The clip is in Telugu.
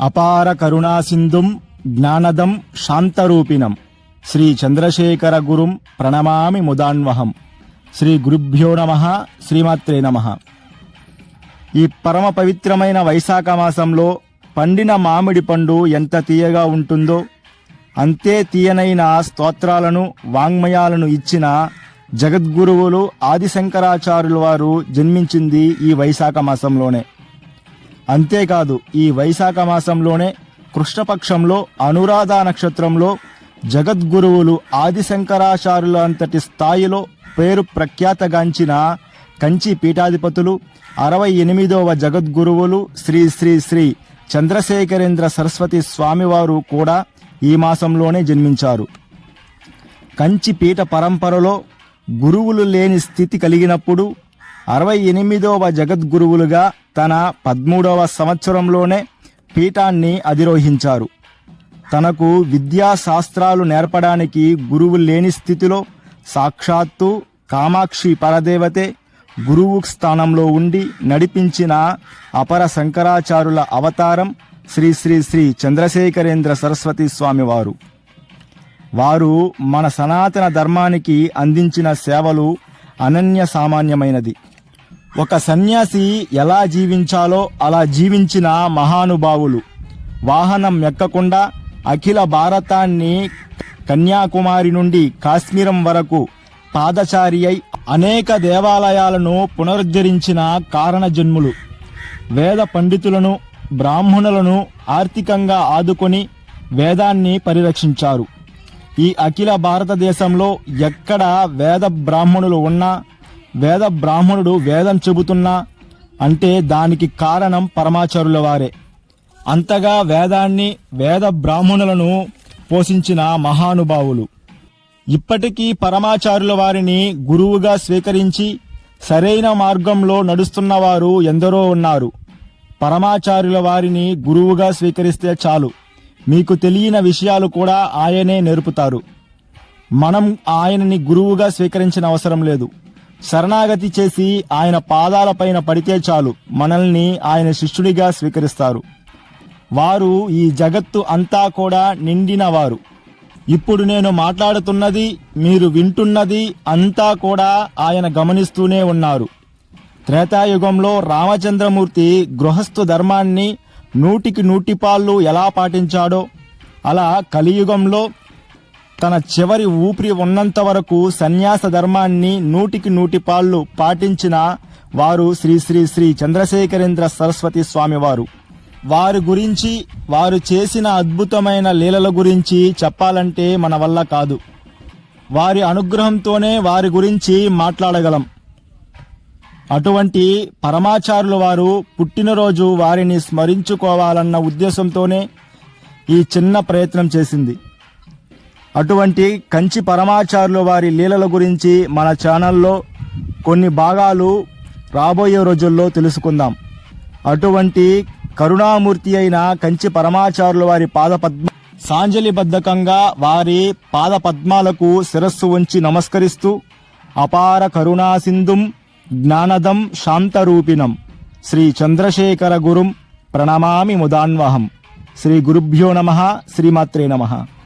అపార కరుణాసింధుం జ్ఞానదం శాంతరూపిణం. శ్రీ చంద్రశేఖర గురుం ప్రణమామి ముదాన్వహం. శ్రీ గురుభ్యో నమ శ్రీమాత్రే నమ. ఈ పరమ పవిత్రమైన వైశాఖ మాసంలో పండిన మామిడి పండు ఎంత తీయగా ఉంటుందో అంతే తీయనైన స్తోత్రాలను వాంగ్మయాలను ఇచ్చిన జగద్గురువులు ఆదిశంకరాచార్యుల వారు జన్మించింది ఈ వైశాఖ మాసంలోనే. అంతేకాదు ఈ వైశాఖ మాసంలోనే కృష్ణపక్షంలో అనురాధ నక్షత్రంలో జగద్గురువులు ఆదిశంకరాచార్యుల అంతటి స్థాయిలో పేరు ప్రఖ్యాతగాంచిన కంచి పీఠాధిపతులు అరవై ఎనిమిదవ జగద్గురువులు శ్రీ శ్రీ శ్రీ చంద్రశేఖరేంద్ర సరస్వతి స్వామివారు కూడా ఈ మాసంలోనే జన్మించారు. కంచి పీఠ పరంపరలో గురువులు లేని స్థితి కలిగినప్పుడు అరవై ఎనిమిదవ జగద్గురువులుగా తన పదమూడవ సంవత్సరంలోనే పీఠాన్ని అధిరోహించారు. తనకు విద్యా శాస్త్రాలు నేర్పడానికి గురువు లేని స్థితిలో సాక్షాత్తు కామాక్షి పరదేవతే గురువు స్థానంలో ఉండి నడిపించిన అపర శంకరాచారుల అవతారం శ్రీ శ్రీ శ్రీ చంద్రశేఖరేంద్ర సరస్వతి స్వామివారు వారు మన సనాతన ధర్మానికి అందించిన సేవలు అనన్య సామాన్యమైనది. ఒక సన్యాసి ఎలా జీవించాలో అలా జీవించిన మహానుభావులు. వాహనం ఎక్కకుండా అఖిల భారతాన్ని కన్యాకుమారి నుండి కాశ్మీరం వరకు పాదచారి అయి అనేక దేవాలయాలను పునరుద్ధరించిన కారణజన్ములు. వేద పండితులను బ్రాహ్మణులను ఆర్థికంగా ఆదుకొని వేదాన్ని పరిరక్షించారు. ఈ అఖిల భారతదేశంలో ఎక్కడ వేద బ్రాహ్మణులు ఉన్నా వేద బ్రాహ్మణుడు వేదం చెబుతున్నా అంటే దానికి కారణం పరమాచారుల వారే. అంతగా వేదాన్ని వేద బ్రాహ్మణులను పోషించిన మహానుభావులు. ఇప్పటికీ పరమాచారుల వారిని గురువుగా స్వీకరించి సరైన మార్గంలో నడుస్తున్న వారు ఎందరో ఉన్నారు. పరమాచారుల వారిని గురువుగా స్వీకరిస్తే చాలు. మీకు తెలియని విషయాలు కూడా ఆయనే నేర్పుతారు. మనం ఆయనని గురువుగా స్వీకరించిన అవసరం లేదు. శరణాగతి చేసి ఆయన పాదాలపైన పడితే చాలు. మనల్ని ఆయన శిష్యుడిగా స్వీకరిస్తారు. వారు ఈ జగత్తు అంతా కూడా నిండిన వారు ఇప్పుడు నేను మాట్లాడుతున్నది మీరు వింటున్నది అంతా కూడా ఆయన గమనిస్తూనే ఉన్నారు. త్రేతాయుగంలో రామచంద్రమూర్తి గృహస్థు ధర్మాన్ని నూటికి నూటిపాళ్ళు ఎలా పాటించాడో అలా కలియుగంలో తన చివరి ఊపిరి ఉన్నంత వరకు సన్యాస ధర్మాన్ని నూటికి నూటి పాళ్ళు పాటించిన వారు శ్రీ శ్రీ శ్రీ చంద్రశేఖరేంద్ర సరస్వతి స్వామివారు. వారి గురించి వారు చేసిన అద్భుతమైన లీలల గురించి చెప్పాలంటే మన వల్ల కాదు. వారి అనుగ్రహంతోనే వారి గురించి మాట్లాడగలం. అటువంటి పరమాచారులు వారు పుట్టినరోజు వారిని స్మరించుకోవాలన్న ఉద్దేశంతోనే ఈ చిన్న ప్రయత్నం చేసింది. అటువంటి కంచి పరమాచారులు వారి లీలల గురించి మన ఛానల్లో కొన్ని భాగాలు రాబోయే రోజుల్లో తెలుసుకుందాం. అటువంటి కరుణామూర్తి అయిన కంచి పరమాచారుల వారి పాద పద్మ సాంజలిబద్ధకంగా వారి పాద పద్మాలకు శిరస్సు ఉంచి నమస్కరిస్తూ అపార కరుణాసింధుం జ్ఞానదం శాంతరూపిణం శ్రీ చంద్రశేఖర గురుం ప్రణమామి ముదాన్వహం. శ్రీ గురుభ్యో నమ. శ్రీమాత్రే నమః.